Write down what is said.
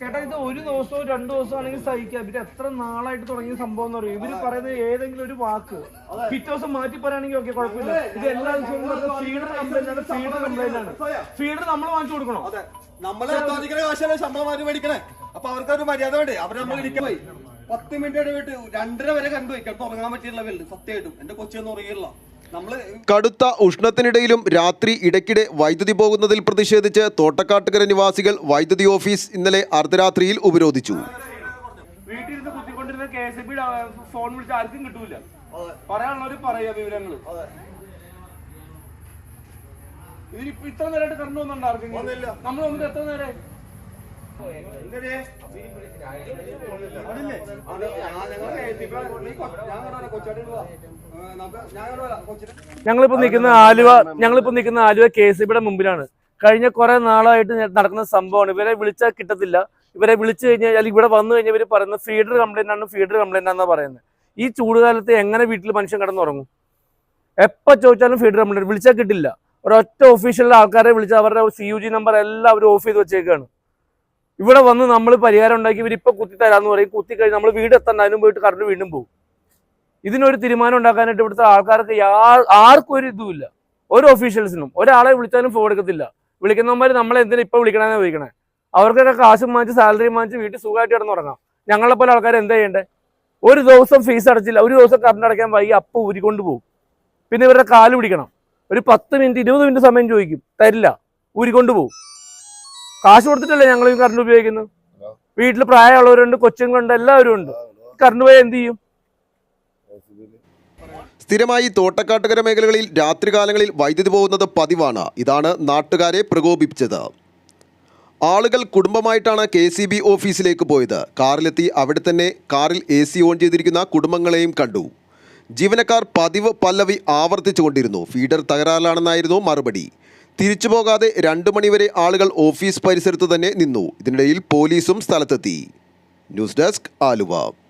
ചേട്ടാ ഇത് ഒരു ദിവസവും രണ്ടു ദിവസവും ആണെങ്കിൽ സഹിക്കാം. പിന്നെ എത്ര നാളായിട്ട് തുടങ്ങിയ സംഭവം എന്ന് പറയും. ഇവർ പറയുന്നത് ഏതെങ്കിലും ഒരു വാക്ക്. പിറ്റേ ദിവസം മാറ്റി പറയുകയാണെങ്കിൽ ഓക്കെ കുഴപ്പമില്ല. ഇത് എല്ലാ ദിവസവും ഫീഡർ കംപ്ലൈന്റ് ആണ്. ഫീഡർ കംപ്ലൈന്റ് ആണ്. ഫീഡർ നമ്മൾ വാങ്ങിച്ചു കൊടുക്കണോ? നമ്മളെ കാശല്ലേ ശമ്പളം മാറ്റി മേടിക്കണേ. അപ്പൊ അവർക്കൊരു മര്യാദ വേണ്ടേ? അവർ നമ്മൾ ഇരിക്കാൻ പോയി പത്ത് മിനിറ്റ് ഇടവിട്ട് രണ്ടര വരെ കണ്ടുപോയി. കിടന്ന് ഉറങ്ങാൻ പറ്റിയുള്ള വെല്ല് സത്യമായിട്ടും. എന്റെ കൊച്ചിയൊന്നും ഉറങ്ങിയില്ല കടുത്ത ഉഷ്ണത്തിനിടയിലും രാത്രി ഇടയ്ക്കിടെ വൈദ്യുതി പോകുന്നതിൽ പ്രതിഷേധിച്ച് തോട്ടക്കാട്ടുകര നിവാസികൾ വൈദ്യുതി ഓഫീസ് ഇന്നലെ അർദ്ധരാത്രിയിൽ ഉപരോധിച്ചു. ഫോൺ വിളിച്ച് ആർക്കും കിട്ടൂല. പറയാനുള്ളവര് പറയാ ഇതിനിപ്പോ ഇത്ര നേരമായിട്ട് കറണ്ട് നമ്മൾ വന്നിട്ട് എത്ര നേരം ഞങ്ങളിപ്പോ നിൽക്കുന്ന ആലുവ ഞങ്ങളിപ്പോ നിൽക്കുന്ന ആലുവ കെ സി ബിയുടെ മുമ്പിലാണ്. കഴിഞ്ഞ കുറെ നാളായിട്ട് നടക്കുന്ന സംഭവമാണ്. ഇവരെ വിളിച്ചാൽ കിട്ടത്തില്ല. ഇവരെ വിളിച്ചു കഴിഞ്ഞാൽ അല്ലെങ്കിൽ ഇവിടെ വന്നു കഴിഞ്ഞാൽ ഇവർ പറയുന്നത് ഫീഡർ കംപ്ലൈന്റ് ആണ് ഫീഡർ കംപ്ലൈന്റ് ആണെന്നാണ് പറയുന്നത്. ഈ ചൂടുകാലത്ത് എങ്ങനെ വീട്ടിൽ മനുഷ്യൻ കിടന്നുറങ്ങും? എപ്പോ ചോദിച്ചാലും ഫീഡർ കംപ്ലൈന്റ് വിളിച്ചാൽ കിട്ടില്ല. ഒരൊറ്റ ഒഫീഷ്യലിലെ ആൾക്കാരെ വിളിച്ച് അവരുടെ സി യു ജി നമ്പർ എല്ലാം അവർ ഓഫ് ചെയ്ത് വെച്ചേക്കാണ്. ഇവിടെ വന്ന് നമ്മൾ പരിഹാരം ഉണ്ടാക്കി ഇവരിപ്പോ കുത്തി തരാന്ന് പറയും. കുത്തി കഴിഞ്ഞ് നമ്മൾ വീട് എത്തണ്ട അതിനും പോയിട്ട് കറണ്ട് വീണ്ടും പോകും. ഇതിനൊരു തീരുമാനം ഉണ്ടാക്കാനായിട്ട് ഇവിടുത്തെ ആൾക്കാർക്ക് ആർക്കും ഒരു ഇതുമില്ല ഒരു ഓഫീഷ്യൽസിനും ഒരാളെ വിളിച്ചാലും ഫോൺ എടുക്കത്തില്ല. വിളിക്കുന്നവന്മാർ നമ്മളെ എന്തിനാ ഇപ്പൊ വിളിക്കണമെന്ന് ചോദിക്കണേ? അവർക്കൊക്കെ കാശും വാങ്ങിച്ച് സാലറി വാങ്ങിച്ച് വീട്ടിൽ സുഖമായിട്ട് കിടന്നുറങ്ങാം ഞങ്ങളെ പോലെ ആൾക്കാർ എന്താ ചെയ്യണ്ടേ? ഒരു ദിവസം ഫീസ് അടച്ചില്ല ഒരു ദിവസം കറണ്ട് അടയ്ക്കാൻ വൈകി അപ്പം ഊരിക്കൊണ്ട് പോകും. പിന്നെ ഇവരുടെ കാൽ പിടിക്കണം. ഒരു പത്ത് മിനിറ്റ് ഇരുപത് മിനിറ്റ് സമയം ചോദിക്കും. തരില്ല ഊരിക്കൊണ്ട് പോകും. കാശ് കൊടുത്തിട്ടല്ലേ ഞങ്ങൾ ഈ കറണ്ട് ഉപയോഗിക്കുന്നത്? വീട്ടിൽ പ്രായമുള്ളവരുണ്ട് കൊച്ചുങ്ങളുണ്ട് എല്ലാവരും ഉണ്ട്. കറണ്ട് പോയാൽ എന്ത് ചെയ്യും? സ്ഥിരമായി തോട്ടക്കാട്ടുകര മേഖലകളിൽ രാത്രികാലങ്ങളിൽ വൈദ്യുതി പോകുന്നത് പതിവാണ്. ഇതാണ് നാട്ടുകാരെ പ്രകോപിപ്പിച്ചത്. ആളുകൾ കുടുംബമായിട്ടാണ് കെ സി ബി ഓഫീസിലേക്ക് പോയത്. കാറിലെത്തി അവിടെ തന്നെ കാറിൽ എ സി ഓൺ ചെയ്തിരിക്കുന്ന കുടുംബങ്ങളെയും കണ്ടു. ജീവനക്കാർ പതിവ് പല്ലവി ആവർത്തിച്ചുകൊണ്ടിരുന്നു. ഫീഡർ തകരാറിലാണെന്നായിരുന്നു മറുപടി. തിരിച്ചു പോകാതെ രണ്ടു മണിവരെ ആളുകൾ ഓഫീസ് പരിസരത്ത് തന്നെ നിന്നു. ഇതിനിടയിൽ പോലീസും സ്ഥലത്തെത്തി. News desk Aluva.